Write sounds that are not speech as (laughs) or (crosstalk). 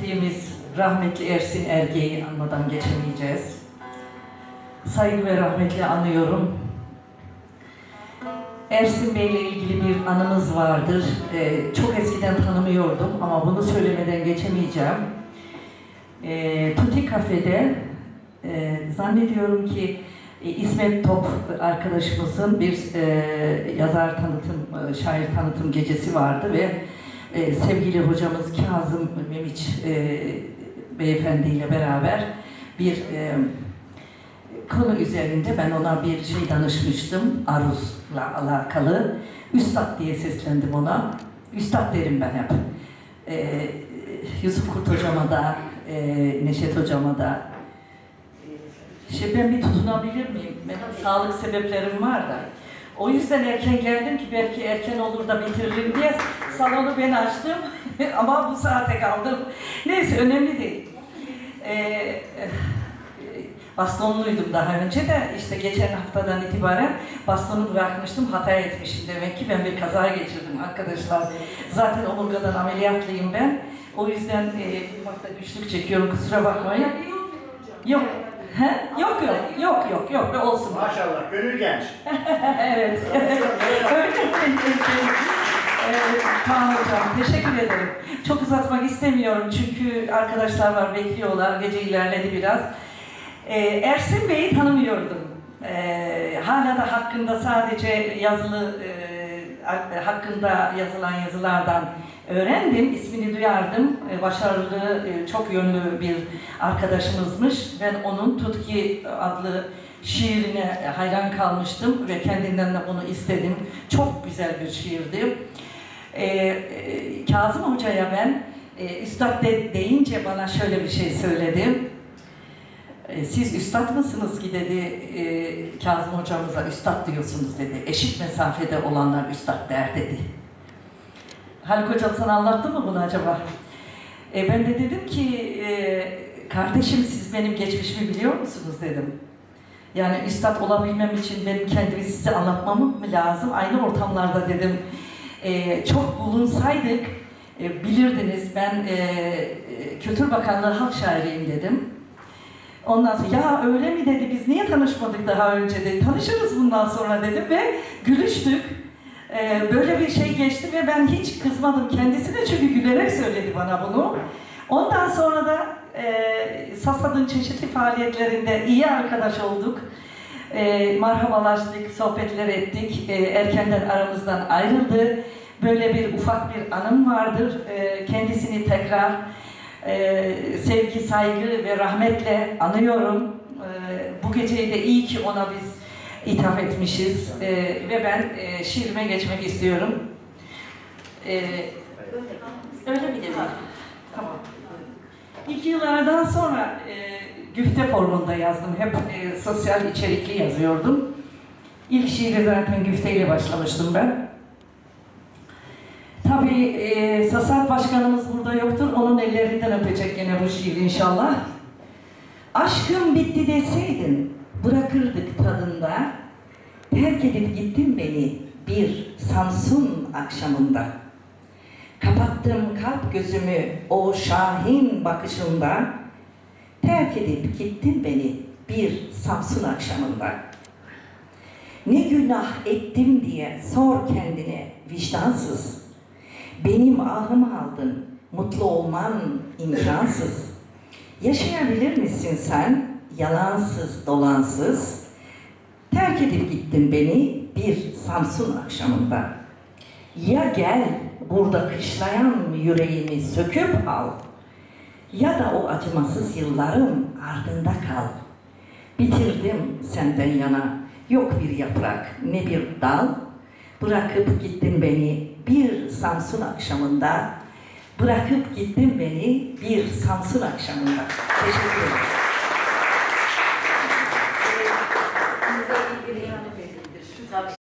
ettiğimiz rahmetli Ersin Erge'yi anmadan geçemeyeceğiz. Saygı ve rahmetle anıyorum. Ersin Bey ile ilgili bir anımız vardır. Ee, çok eskiden tanımıyordum ama bunu söylemeden geçemeyeceğim. Ee, Tuti Kafe'de e, zannediyorum ki e, İsmet Top arkadaşımızın bir e, yazar tanıtım, e, şair tanıtım gecesi vardı ve e, sevgili hocamız Kazım Memiç e, beyefendiyle beraber bir e, konu üzerinde ben ona bir şey danışmıştım aruzla alakalı. Üstad diye seslendim ona. Üstad derim ben hep. E, Yusuf Kurt hocama da, e, Neşet hocama da. Şey ben bir tutunabilir miyim? Benim sağlık sebeplerim var da. O yüzden erken geldim ki belki erken olur da bitiririm diye salonu ben açtım (laughs) ama bu saate kaldım. Neyse önemli değil. Ee, bastonluydum daha önce de işte geçen haftadan itibaren bastonu bırakmıştım hata etmişim demek ki ben bir kaza geçirdim arkadaşlar. Zaten omurgadan ameliyatlıyım ben. O yüzden e, bulmakta güçlük çekiyorum kusura bakmayın. Yok. He? Yok yok yok yok yok olsun. Maşallah gönül genç. (laughs) evet. Öyle Evet, Kaan Hocam, teşekkür ederim. Çok uzatmak istemiyorum çünkü arkadaşlar var, bekliyorlar. Gece ilerledi biraz. Ee, Ersin Bey'i tanımıyordum. Ee, hala da hakkında sadece yazılı, e, hakkında yazılan yazılardan öğrendim. İsmini duyardım. Ee, başarılı, e, çok yönlü bir arkadaşımızmış. Ben onun Tutki adlı şiirine hayran kalmıştım ve kendinden de bunu istedim. Çok güzel bir şiirdi. E, Kazım Hoca'ya ben e, üstad de, deyince bana şöyle bir şey söyledi. E, siz üstad mısınız ki dedi e, Kazım hocamıza üstad diyorsunuz dedi. Eşit mesafede olanlar üstad der dedi. Haluk hocam sana anlattı mı bunu acaba? E, ben de dedim ki e, kardeşim siz benim geçmişimi biliyor musunuz dedim. Yani üstad olabilmem için benim kendimi size anlatmam mı lazım? Aynı ortamlarda dedim. E, çok bulunsaydık e, bilirdiniz ben e, e, Kültür Bakanlığı Halk Şairiyim dedim. Ondan sonra ya öyle mi dedi biz niye tanışmadık daha önce dedi. Tanışırız bundan sonra dedim ve gülüştük. Ee, böyle bir şey geçti ve ben hiç kızmadım kendisine çünkü gülerek söyledi bana bunu. Ondan sonra da e, Sasad'ın çeşitli faaliyetlerinde iyi arkadaş olduk. E, marhabalaştık, sohbetler ettik. E, erkenden aramızdan ayrıldı. Böyle bir ufak bir anım vardır. E, kendisini tekrar e, sevgi, saygı ve rahmetle anıyorum. E, bu geceyi de iyi ki ona biz ithaf etmişiz E, ve ben e, şiirime geçmek istiyorum. E, öyle mi dedi? Tamam. İlk yıllardan sonra e, güfte formunda yazdım. Hep e, sosyal içerikli yazıyordum. İlk şiiri zaten güfteyle başlamıştım ben. Tabii e, Sasat Başkanımız burada yoktur. Ellerinden öpecek gene bu şiir inşallah. Aşkım bitti deseydin bırakırdık tadında. Terk edip gittin beni bir Samsun akşamında. Kapattım kalp gözümü o şahin bakışında. Terk edip gittin beni bir Samsun akşamında. Ne günah ettim diye sor kendine vicdansız. Benim ahımı aldın, mutlu olman imkansız. Yaşayabilir misin sen yalansız dolansız? Terk edip gittin beni bir Samsun akşamında. Ya gel burada kışlayan yüreğimi söküp al. Ya da o acımasız yılların ardında kal. Bitirdim senden yana yok bir yaprak ne bir dal. Bırakıp gittin beni bir Samsun akşamında. Bırakıp gittin beni bir Samsun akşamında. Teşekkür ederim.